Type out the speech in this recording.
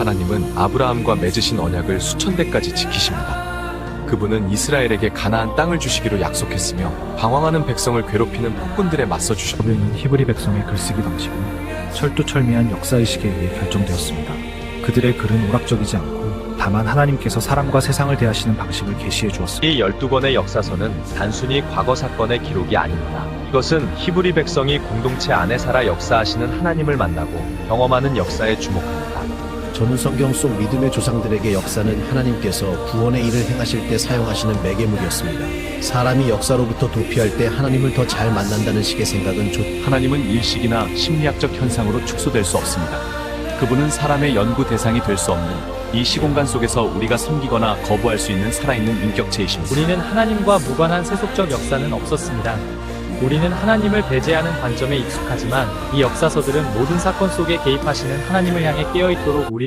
하나님은 아브라함과 맺으신 언약을 수천 대까지 지키십니다. 그분은 이스라엘에게 가나안 땅을 주시기로 약속했으며 방황하는 백성을 괴롭히는 폭군들에 맞서 주셨습니다. 법에는 히브리 백성의 글쓰기 방식은 철두철미한 역사의식에 의해 결정되었습니다. 그들의 글은 오락적이지 않고 다만 하나님께서 사람과 세상을 대하시는 방식을 계시해 주었습니다. 이 12권의 역사서는 단순히 과거 사건의 기록이 아닙니다. 이것은 히브리 백성이 공동체 안에 살아 역사하시는 하나님을 만나고 경험하는 역사에 주목합니다. 저는 성경 속 믿음의 조상들에게 역사는 하나님께서 구원의 일을 행하실 때 사용하시는 매개물이었습니다. 사람이 역사로부터 도피할 때 하나님을 더 잘 만난다는 식의 생각은 좋 하나님은 일식이나 심리학적 현상으로 축소될 수 없습니다. 그분은 사람의 연구 대상이 될 수 없는 이 시공간 속에서 우리가 섬기거나 거부할 수 있는 살아있는 인격체이십니다. 우리는 하나님과 무관한 세속적 역사는 없었습니다. 우리는 하나님을 배제하는 관점에 익숙하지만 이 역사서들은 모든 사건 속에 개입하시는 하나님을 향해 깨어있도록 우리